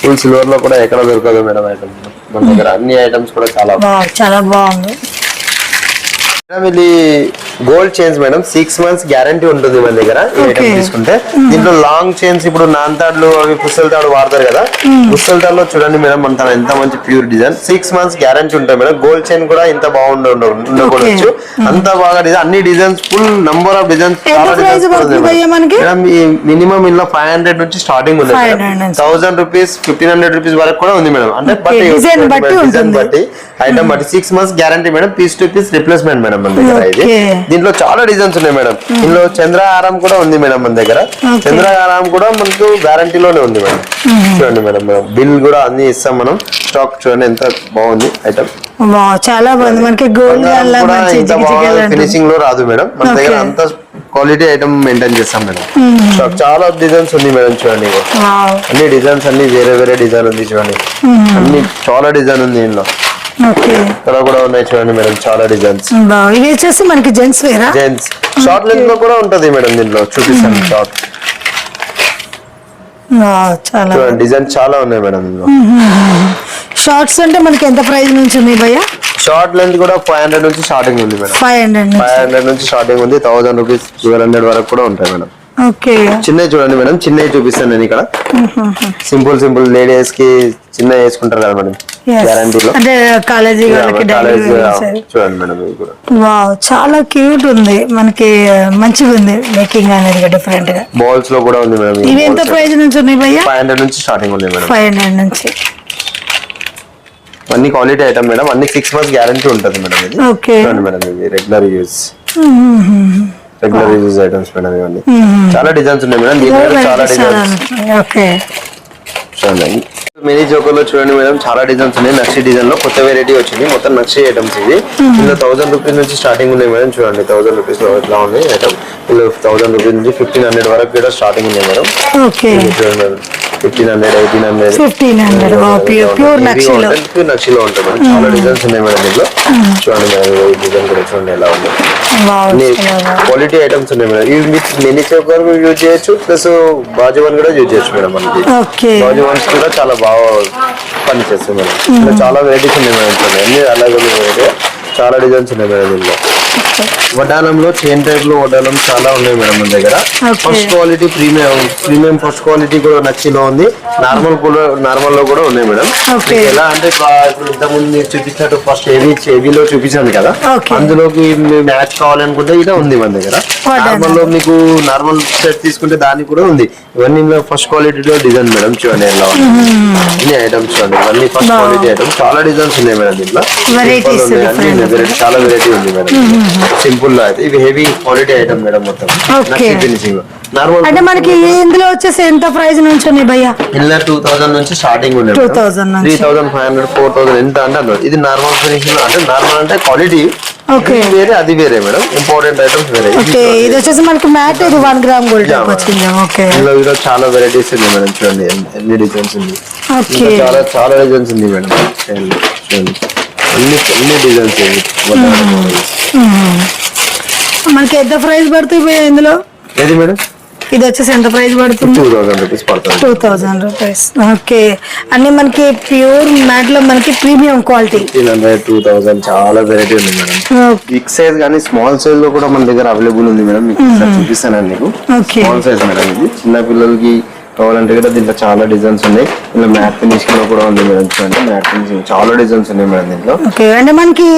ఫుల్ సిల్వర్లో కూడా ఎక్కడ దొరకదు మేడం ఐటమ్ మన దగ్గర అన్ని ఐటమ్స్ కూడా చాలా చాలా బాగుంది. మేడం ఇది gold chains madam six months guarantee ఉంటుంది మన దగ్గర ఈ ఐటమ్ Okay. తీసుకుంటే. దీంట్లో లాంగ్ చైన్స్ ఇప్పుడు నాన్ తాడులు అవి పుస్తల తాడు వాడతారు కదా. పుస్తల తాడులో చూడండి మేడం మన తన ఎంత మంచి pure design six months guarantee ఉంటాయి మేడం గోల్డ్ చైన్ కూడా ఇంత బాగుండ ఉండకూడదు. అంత బాగా డిజైన్ అన్ని designs full number of designs చాలా? మేడం ఈ మినిమం ఇంట్లో ఫైవ్ హండ్రెడ్ నుంచి స్టార్టింగ్ ఉంది 500 నుంచి. Thousand rupees fifteen hundred rupees వరకు కూడా ఉంది మేడం అంటే ఉంటుంది. బట్టి ఐటమ్ బట్టి. Six months guarantee madam piece to piece replacement madam మన దగ్గర ఇది. దీంట్లో చాలా డిజైన్స్ ఉన్నాయి మేడం. ఇందులో చంద్రహారం కూడా ఉంది మేడం మన దగ్గర. చంద్రహారం కూడా మనకు గ్యారంటీలోనే ఉంది మేడం. చూడండి మేడం మనం బిల్ కూడా అన్ని ఇస్తాం మనం. స్టాక్ చూడండి ఎంత బాగుంది ఐటమ్ చాలా బాగుంది. మనకి గోల్డ్ ఫినిషింగ్లో రాదు మేడం. మన దగ్గర. అంత క్వాలిటీ ఐటమ్ మెయింటైన్ చేస్తాం మేడం. స్టాక్ చాలా డిజైన్స్ ఉంది మేడం చూడండి అన్ని డిజైన్స్ అన్ని వేరే వేరే డిజైన్ ఉంది చూడండి. అన్ని చాలా డిజైన్ ఉంది ఇందులో. ఓకే ఇక్కడ కూడా ఉన్నాయి చూడండి మేడం చాలా డిజైన్స్ ఇవి వచ్చేసి మనకి జెంట్స్ వేరా? జెంట్స్ షార్ట్ లెంత్లో కూడా ఉంటది మేడం దీంట్లో చూపిస్తాను షార్ట్ చాలా డిజైన్ చాలా ఉన్నాయి మేడం షార్ట్స్ అంటే మనకి ఎంత ప్రైస్ నుంచి ఉన్నాయి భయ్యా? షార్ట్ లెంత్ కూడా ఫైవ్ హండ్రెడ్ నుంచి స్టార్టింగ్ ఉంది madam. Five hundred five hundred నుంచి స్టార్టింగ్ ఉంది థౌసండ్ రూపీస్ ట్వెల్వ్ హండ్రెడ్ వరకు కూడా ఉంటాయి మేడం. చిన్నవి చూడండి మేడం చిన్నవి చూపిస్తాను నేను ఇక్కడ. సింపుల్ సింపుల్ లేడీస్కి చిన్న వేసుకుంటారు కదా మేడం. గ్యారంటీలో అంటే కాలేజీ చూడండి మేడం కూడా. వావ్ చాలా క్యూట్ ఉంది. మనకి మంచిగా ఉంది మేకింగ్ అనేది డిఫరెంట్గా. బాల్స్లో కూడా ఉంది మేడం ఇవి ఎంత ప్రైస్ నుంచి ఉన్నాయి భయ్యా? ఫైవ్ హండ్రెడ్ నుంచి స్టార్టింగ్ ఉంది మేడం. ఫైవ్ హండ్రెడ్ నుంచి. అన్ని క్వాలిటీ ఐటమ్ మేడం. అన్ని సిక్స్ మంత్స్ గ్యారంటీ ఉంటుంది మేడం ఇది. చూడండి మేడం ఇవి regular use regular use items madam ఇవన్నీ. చాలా డిజైన్స్ ఉన్నాయి మేడం దీని మీద చాలా డిజైన్స్ ఓకే. చూడండి మినీ జోకర్లో చూడండి మేడం చాలా డిజైన్స్ ఉన్నాయి. నక్షి డిజైన్లో కొత్త వెరైటీ వచ్చింది. మొత్తం నక్షి ఐటమ్స్ ఇవి. ఇందులో థౌసండ్ రూపీస్ నుంచి స్టార్టింగ్ ఉన్నాయి మేడం చూడండి థౌసండ్ రూపీస్లో ఇట్లా ఉంది ఐటమ్ ఇందులో థౌసండ్ రూపీస్ నుంచి ఫిఫ్టీన్ హండ్రెడ్ వరకు కూడా స్టార్టింగ్ ఉన్నాయి మేడం ఇది చూడండి madam fifteen hundred eighteen hundred fifteen hundred pure నక్షిలో ఉంటాయి మేడం చాలా డిజైన్స్ ఉన్నాయి మేడం ఇందులో. చూడండి మేడం ఈ డిజైన్ కూడా చూడండి ఎలా ఉంది. క్వాలిటీ ఐటమ్స్ ఉన్నాయి మేడం. ఇవి మీకు మినీ చౌకర్ యూజ్ చేయొచ్చు ప్లస్ బాజువన్ కూడా యూజ్ చేయొచ్చు మేడం మనకి. బాజువన్స్ కూడా చాలా బాగా పని చేస్తాయి మేడం చాలా వెరైటీస్ ఉన్నాయి మేడం అన్ని అలాగే చాలా డిజైన్స్ ఉన్నాయి మేడం ఇందులో. వడ్డానంలో చైన్ టైప్లో వడ్డానం చాలా ఉన్నాయి మేడం మన దగ్గర. First quality premium premium first quality కూడా నచ్చిలో ఉంది. నార్మల్ కూడా నార్మల్లో కూడా ఉన్నాయి మేడం. ఎలా అంటే ఇట్లా ఇప్పుడు ఇంత ముందు మీరు చూపించినట్టు ఫస్ట్ హెవీ హెవీలో చూపించాను కదా. అందులోకి మ్యాచ్ కావాలనుకుంటే ఇదే ఉంది మన దగ్గర. నార్మల్లో మీకు నార్మల్ సెట్ తీసుకుంటే దానికి కూడా ఉంది. ఇవన్నీ ఫస్ట్ క్వాలిటీలో డిజైన్ మేడం చూడండి ఎలా ఉంది అన్ని ఐటమ్స్ చూడండి. ఇవన్నీ ఫస్ట్. క్వాలిటీ ఐటమ్స్ చాలా డిజైన్స్ ఉన్నాయి మేడం దీంట్లో. చాలా వెరైటీ ఉంది మేడం. సింపుల్లో అయితే. ఇవి హెవీ క్వాలిటీ ఐటమ్ మేడం మొత్తం. నార్మల్ అంటే మనకి ఇందులో వచ్చేసి ఎంత ప్రైస్ నుంచి ఉన్నాయి భయ్యా? ఇలా టూ థౌసండ్ నుంచి స్టార్టింగ్ ఉంది 2000 నుంచి. Three thousand five hundred four thousand ఎంత అంటే అన్నారు ఇది నార్మల్ ఫినిషింగ్ అంటే నార్మల్ అంటే క్వాలిటీ Okay. వేరే అది వేరే మేడం. ఇంపార్టెంట్ ఐటమ్స్ వేరే. ఓకే ఇది వచ్చేసి మనకి మ్యాట్ ఇది వన్ గ్రామ్ గోల్డ్ వచ్చింది. ఓకే ఇందులో ఇందులో చాలా వెరైటీస్ ఉంది మేడం. చూడండి ఎన్ని- డిజైన్స్ ఉంది. ఓకే చాలా చాలా డిజైన్స్ ఉంది మేడం. చూడండి అన్ని అన్ని డిజైన్స్ మనకి ఎంత ప్రైస్ పడుతుంది ఇందులో? ఏది మేడం? ఇది వచ్చేసి ఎంత ప్రైస్ పడుతుంది? టూ థౌసండ్ రూపీస్ పడుతుంది. Two rupees. ఓకే. అన్ని మనకి ప్యూర్ మ్యాట్లో మనకి ప్రీమియం క్వాలిటీ. టూ థౌసండ్ చాలా వెరైటీ ఉంది మేడం. బిగ్ సైజ్ కానీ స్మాల్ సైజ్లో కూడా మన దగ్గర అవైలబుల్ ఉంది మేడం. మీకు ఒకసారి చూపిస్తాను మీకు. ఓకే. స్మాల్ సైజ్ మేడం ఇది. చిన్న పిల్లలకి కావాలంటే కూడా దీంట్లో చాలా డిజైన్స్ ఉన్నాయి. ఇలా మ్యాట్ ఫినిషింగ్లో కూడా ఉంది మేడం చూడండి. మ్యాట్ ఫినిషింగ్ చాలా డిజైన్స్ ఉన్నాయి మేడం దీంట్లో. ఓకే అంటే మనకి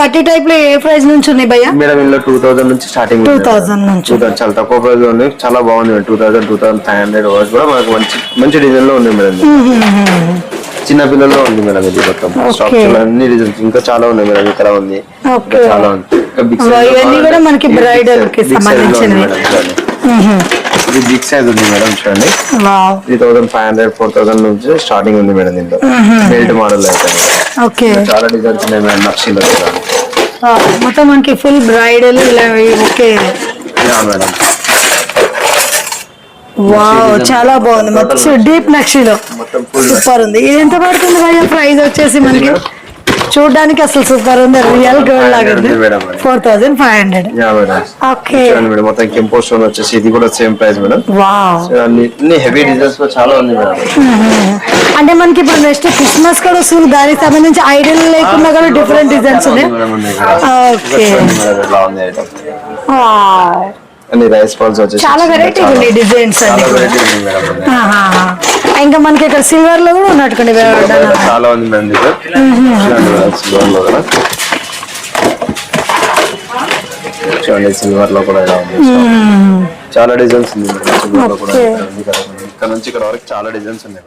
పట్టి టైప్లో ఏ ప్రైస్ నుంచి ఉన్నాయి భయ్యా? మేడం ఇందులో టూ థౌసండ్ నుంచి స్టార్టింగ్ 2000 నుంచి. టూ థౌసండ్ చాలా తక్కువ ప్రైస్లో ఉంది. చాలా బాగుంది madam. Two thousand two thousand five hundred verse కూడా మనకు మంచి మంచి డిజైన్లో ఉంది మేడం. చిన్న పిల్లల్లో ఉంది మేడం ఇది మొత్తం. స్టాక్ అన్ని డిజైన్స్ ఇంకా చాలా ఉన్నాయి మేడం ఇక్కడ ఉంది. చాలా ఉంది. ఇవన్నీ కూడా మనకి bridal కి సంబంధించినవి. ఇది బిగ్ సైజ్ ఉంది మేడం చూడండి. Three thousand five hundred four thousand నుంచి స్టార్టింగ్ ఉంది మేడం దీంట్లో బెల్ట్ మోడల్ అయితే. ఓకే. చాలా డిజైన్స్ ఉన్నాయి మేడం నక్షిలో మొత్తం మనకి ఫుల్ బ్రైడల్ ఇలా ఓకే. Yeah madam. వావ్ చాలా బాగుంది. మొత్తం డీప్ నక్షిలో సూపర్ ఉంది. ఇది ఎంత పడుతుంది? ప్రైస్ వచ్చేసి మనకి? చూడడానికి అసలు సూపర్ ఉంది రియల్ గోల్డ్ లాగా ఉంది. Four thousand five hundred okay madam మొత్తం కెంపో స్టోన్ వచ్చేసి ఇది కూడా సేమ్ ప్రైస్ మేడం వావ్ అన్ని హెవీ డిజైన్స్లో చాలా ఉంది మేడం అంటే మనకి ఇప్పుడు నెక్స్ట్ క్రిస్మస్ కూడా వస్తుంది. దానికి సంబంధించి ఐడియల్ లేకుండా కూడా డిఫరెంట్ డిజైన్స్ ఉన్నాయి. ఉంది. ఓకే ఉంది వావ్ అన్ని రైస్ బాల్స్ వచ్చేసి చాలా వెరైటీ ఉన్నాయి డిజైన్స్ అన్ని ఇంకా మనకి ఇక్కడ సిల్వర్లో కూడా ఉన్నట్టుకోండి చాలా ఉంది మేడం దగ్గర చూడండి మేడం సిల్వర్లో కూడా. చూడండి సిల్వర్లో కూడా ఇలా ఉంది. చాలా డిజైన్స్ ఉంది. ఇక్కడ నుంచి ఇక్కడ వరకు చాలా డిజైన్స్ ఉన్నాయి